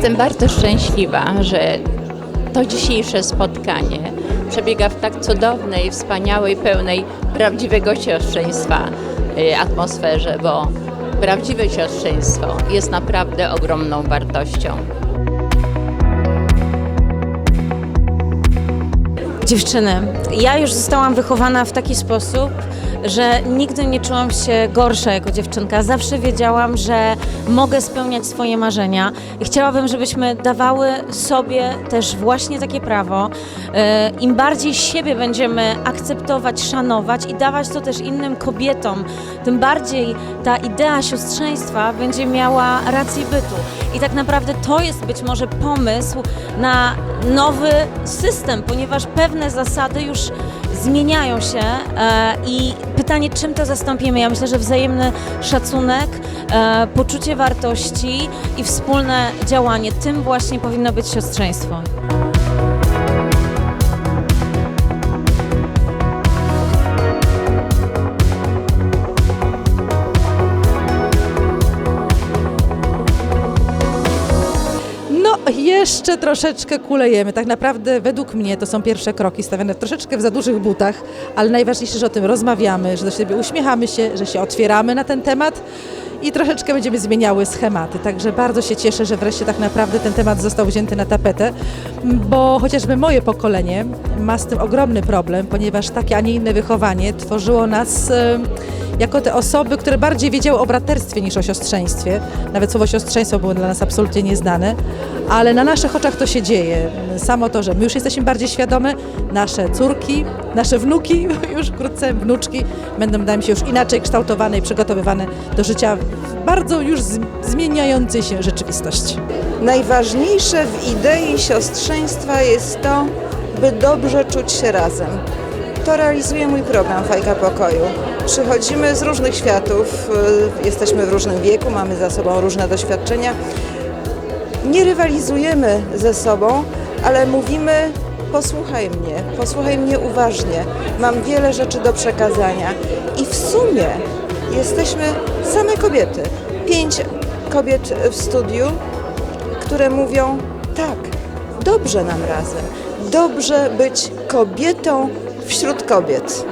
Jestem bardzo szczęśliwa, że to dzisiejsze spotkanie przebiega w tak cudownej, wspaniałej, pełnej prawdziwego siostrzeństwa y, atmosferze, bo prawdziwe siostrzeństwo jest naprawdę ogromną wartością. Dziewczyny, ja już zostałam wychowana w taki sposób, że nigdy nie czułam się gorsza jako dziewczynka. Zawsze wiedziałam, że mogę spełniać swoje marzenia i chciałabym, żebyśmy dawały sobie też właśnie takie prawo. E, Im bardziej siebie będziemy akceptować, szanować i dawać to też innym kobietom, tym bardziej ta idea siostrzeństwa będzie miała rację bytu. I tak naprawdę to jest być może pomysł na nowy system, ponieważ pewne zasady już zmieniają się e, i pytanie, czym to zastąpimy? Ja myślę, że wzajemny szacunek, e, poczucie wartości i wspólne działanie, tym właśnie powinno być siostrzeństwo. Jeszcze troszeczkę kulejemy. Tak naprawdę, według mnie, to są pierwsze kroki stawiane troszeczkę w za dużych butach, ale najważniejsze, że o tym rozmawiamy, że do siebie uśmiechamy się, że się otwieramy na ten temat i troszeczkę będziemy zmieniały schematy. Także bardzo się cieszę, że wreszcie tak naprawdę ten temat został wzięty na tapetę, bo chociażby moje pokolenie ma z tym ogromny problem, ponieważ takie, a nie inne wychowanie tworzyło nas jako te osoby, które bardziej wiedziały o braterstwie niż o siostrzeństwie. Nawet słowo siostrzeństwo było dla nas absolutnie nieznane, ale na naszych oczach to się dzieje. Samo to, że my już jesteśmy bardziej świadome, nasze córki, nasze wnuki, już wkrótce wnuczki będą, wydaje mi się, już inaczej kształtowane i przygotowywane do życia bardzo już zmieniającej się rzeczywistości. Najważniejsze w idei siostrzeństwa jest to, by dobrze czuć się razem. To realizuje mój program Fajka Pokoju. Przychodzimy z różnych światów, y, jesteśmy w różnym wieku, mamy za sobą różne doświadczenia. Nie rywalizujemy ze sobą, ale mówimy: posłuchaj mnie, posłuchaj mnie uważnie. Mam wiele rzeczy do przekazania. I w sumie jesteśmy same kobiety. Pięć kobiet w studiu, które mówią: tak, dobrze nam razem. Dobrze być kobietą wśród kobiet.